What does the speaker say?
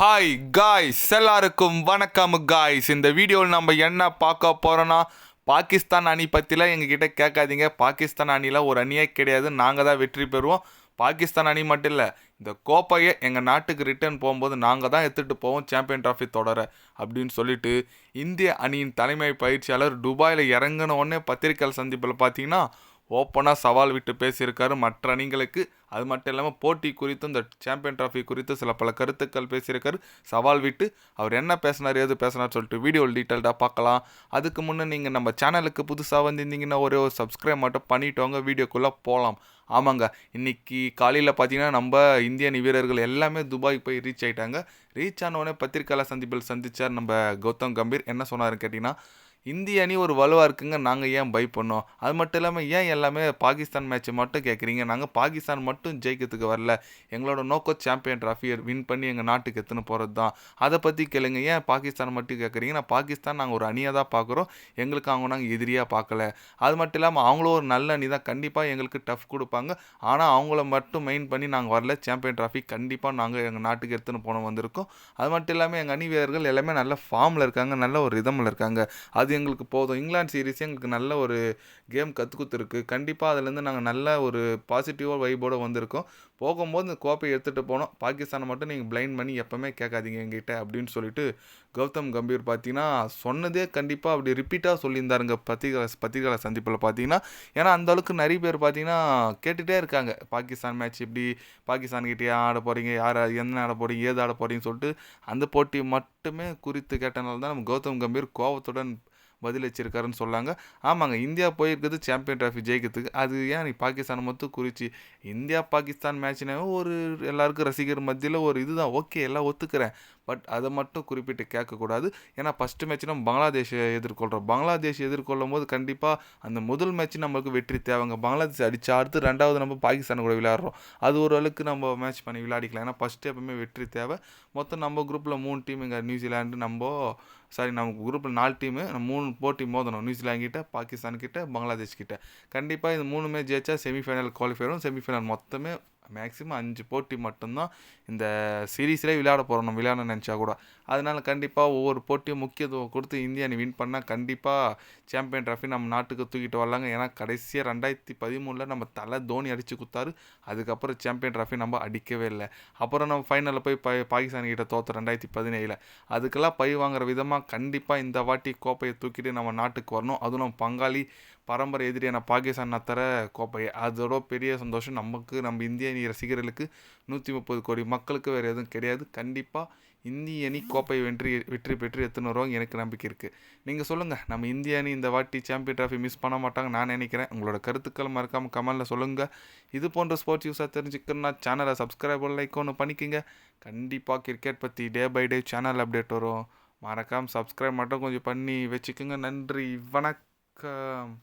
Hi guys எல்லாருக்கும் வணக்கம் guys இந்த வீடியோவில் நம்ம என்ன பார்க்க போகிறோன்னா பாகிஸ்தான் அணி பற்றிலாம் எங்ககிட்ட கேட்காதீங்க. பாகிஸ்தான் அணியில் ஒரு அணியே கிடையாது. நாங்கள் தான் வெற்றி பெறுவோம். பாகிஸ்தான் அணி மட்டும் இல்லை இந்த கோப்பையை எங்கள் நாட்டுக்கு ரிட்டர்ன் போகும்போது நாங்கள் தான் எடுத்துகிட்டு போவோம். சாம்பியன் ட்ராஃபி தொடர அப்படின்னு சொல்லிட்டு இந்திய அணியின் தலைமை பயிற்சியாளர் துபாயில் இறங்கின உடனே பத்திரிகையாளர் சந்திப்பில் பார்த்தீங்கன்னா ஓப்பனாக சவால் விட்டு பேசியிருக்காரு. மற்ற அணிகளுக்கு அது மட்டும் இல்லாமல் போட்டி குறித்து இந்த சாம்பியன் ட்ராஃபி குறித்து சில பல கருத்துக்கள் பேசியிருக்காரு. சவால் விட்டு அவர் என்ன பேசினார் ஏது பேசினார் சொல்லிட்டு வீடியோவில் டீட்டெயில்டாக பார்க்கலாம். அதுக்கு முன்னே நீங்கள் நம்ம சேனலுக்கு புதுசாக வந்திருந்தீங்கன்னா ஒரே ஒரு சப்ஸ்கிரைப் மட்டும் பண்ணிட்டவங்க வீடியோக்குள்ளே போகலாம் ஆமாங்க இன்றைக்கி காலையில் பார்த்தீங்கன்னா நம்ம இந்திய வீரர்கள் எல்லாமே துபாய் போய் ரீச் ஆகிட்டாங்க ரீச் ஆனவுடனே பத்திரிகையாளர் சந்திப்பில் சந்தித்தார் நம்ம கௌதம் கம்பீர். என்ன சொன்னார் கேட்டிங்கன்னா இந்திய அணி ஒரு வலுவாக இருக்குங்க நாங்கள் ஏன் பை பண்ணோம் அது மட்டும் இல்லாமல் ஏன் எல்லாமே பாகிஸ்தான் மேட்ச்சை மட்டும் கேட்குறீங்க நாங்கள் பாகிஸ்தான் மட்டும் ஜெயிக்கிறதுக்கு வரல. எங்களோட நோக்கம் சாம்பியன் ட்ராஃபியை வின் பண்ணி எங்கள் நாட்டுக்கு எத்துன்னு போகிறது தான் அதை பற்றி கேளுங்க. ஏன் பாகிஸ்தான் மட்டும் கேட்குறீங்க நான் பாகிஸ்தான் நாங்கள் ஒரு அணியாக தான் பார்க்குறோம் எங்களுக்கு அவங்க நாங்கள் எதிரியாக பார்க்கல அது மட்டும் இல்லாமல் அவங்களும் ஒரு நல்ல அணி தான் கண்டிப்பாக எங்களுக்கு டஃப் கொடுப்பாங்க. ஆனால் அவங்கள மட்டும் மெயின் பண்ணி நாங்கள் வரல. சாம்பியன் ட்ராஃபி கண்டிப்பாக நாங்கள் எங்கள் நாட்டுக்கு எடுத்துன்னு போன வந்திருக்கோம். அது மட்டும் இல்லாமல் எங்கள் அணி வீரர்கள் எல்லாமே நல்ல ஃபார்மில் இருக்காங்க. நல்ல ஒரு ரிதமில் இருக்காங்க. அது எங்களுக்கு போதும். இங்கிலாந்து சீரீஸ் எங்களுக்கு நல்ல ஒரு கேம் கற்றுக் கொடுத்துருக்கு கண்டிப்பாக அதுலேருந்து நாங்கள் நல்ல ஒரு பாசிட்டிவாக வைபோடு வந்திருக்கோம். போகும்போது இந்த கோப்பையை எடுத்துகிட்டு போனோம். பாகிஸ்தானை மட்டும் நீங்கள் பிளைண்ட் பண்ணி எப்போவுமே கேட்காதீங்க எங்கிட்ட அப்படின்னு சொல்லிட்டு கௌதம் கம்பீர் பார்த்தீங்கன்னா சொன்னதே கண்டிப்பாக அப்படி ரிப்பீட்டாக சொல்லியிருந்தாருங்க. பத்திரிகை பத்திரிகையாளர் சந்திப்பில் பார்த்தீங்கன்னா ஏன்னா அந்த அளவுக்கு நிறைய பேர் பார்த்தீங்கன்னா கேட்டுகிட்டே இருக்காங்க. பாகிஸ்தான் மேட்ச் இப்படி பாகிஸ்தான்கிட்டே ஆட போகிறீங்க யார் என்ன ஆட போகிறீங்க ஏது ஆட போகிறீங்கன்னு சொல்லிட்டு அந்த போட்டி மட்டுமே குறித்து கேட்டனால தான் நம்ம கௌதம் கம்பீர் கோவத்துடன் பதிலளிச்சிருக்காருன்னு சொல்லாங்க. ஆமாங்க இந்தியா போயிருக்கிறது சாம்பியன் ட்ராஃபி ஜெயிக்கிறதுக்கு. அது ஏன் நீ பாகிஸ்தான் மட்டும் குறித்து இந்தியா பாகிஸ்தான் மேட்ச்னாவே ஒரு எல்லாருக்கும் ரசிகர் மத்தியில் ஒரு இதுதான். ஓகே எல்லாம் ஒத்துக்கிறேன். பட் அதை மட்டும் குறிப்பிட்டு கேட்கக்கூடாது. ஏன்னா ஃபஸ்ட்டு மேட்ச் நம்ம பங்களாதேஷை எதிர்கொள்கிறோம் பங்களாதேஷ் எதிர்கொள்ளும் போது கண்டிப்பாக அந்த முதல் மேட்ச் நம்மளுக்கு வெற்றி தேவைங்க பங்களாதேஷ் அடிச்சு அடுத்து ரெண்டாவது நம்ம பாகிஸ்தான் கூட விளையாடுறோம். அது ஓரளவுக்கு நம்ம மேட்ச் பண்ணி விளையாடிக்கலாம். ஏன்னா ஃபஸ்ட்டு எப்பவுமே வெற்றி தேவை. மொத்தம் நம்ம குரூப்பில் மூணு டீம் இங்கே நியூசிலாண்டு நம்ம சாரி நம்ம குரூப்பில் நாலு டீமு மூணு போட்டி மோதணும். நியூசிலாந்து கிட்ட பாகிஸ்தான் கிட்ட பங்களாதேஷ் கிட்ட. கண்டிப்பாக இந்த மூணுமே ஜெயிச்சா செமிஃபைனல் குவாலிஃபை செமிஃபைனல் மொத்தமே மேக்ஸிமம் அஞ்சு போட்டி மட்டும்தான் இந்த சீரீஸ்லேயே விளையாட போகிறோம் நம்ம நினச்சா கூட. அதனால் கண்டிப்பாக ஒவ்வொரு போட்டியும் முக்கியத்துவம் கொடுத்து இந்தியா அணி வின் பண்ணால் கண்டிப்பாக சாம்பியன் ட்ராஃபி நம்ம நாட்டுக்கு தூக்கிட்டு வரலாங்க. ஏன்னா கடைசியாக ரெண்டாயிரத்தி பதிமூணில் நம்ம தலை தோனி அடித்து கொடுத்தாரு அதுக்கப்புறம் சாம்பியன் ட்ராஃபி நம்ம அடிக்கவே இல்லை. அப்புறம் நம்ம ஃபைனலில் போய் ப பாகிஸ்தான் கிட்ட தோற்ற ரெண்டாயிரத்தி பதினேழில். அதுக்கெல்லாம் பழி வாங்குற விதமாக கண்டிப்பாக இந்த வாட்டி கோப்பையை தூக்கிட்டு நம்ம நாட்டுக்கு வரணும். அதுவும் நம்ம பங்காளி பரம்பரை எதிரியான பாகிஸ்தான் நத்தர கோப்பையை. அதோட பெரிய சந்தோஷம் நமக்கு நம்ம இந்திய அணி ரசிகர்களுக்கு நூற்றி முப்பது கோடி மக்களுக்கு வேறு எதுவும் கிடையாது. கண்டிப்பாக இந்திய அணி கோப்பை வெற்றி வெற்றி பெற்று எத்தனை வருவாங்க எனக்கு நம்பிக்கை இருக்குது நீங்கள் சொல்லுங்கள் நம்ம இந்திய அணி இந்த வாட்டி சாம்பியன் ட்ராஃபி மிஸ் பண்ண மாட்டாங்க நான் நினைக்கிறேன். உங்களோட கருத்துக்கள் மறக்காமல் கமெண்டில் சொல்லுங்கள் இது போன்ற ஸ்போர்ட்ஸ் யூஸாக தெரிஞ்சுக்கணும்னா சேனலை சப்ஸ்கிரைப் லைக் ஒன்று பண்ணிக்கோங்க. கண்டிப்பாக கிரிக்கெட் பற்றி day by day channel update வரும். மறக்காமல் சப்ஸ்கிரைப் மட்டும் கொஞ்சம் பண்ணி வச்சுக்கோங்க. நன்றி வணக்கம்.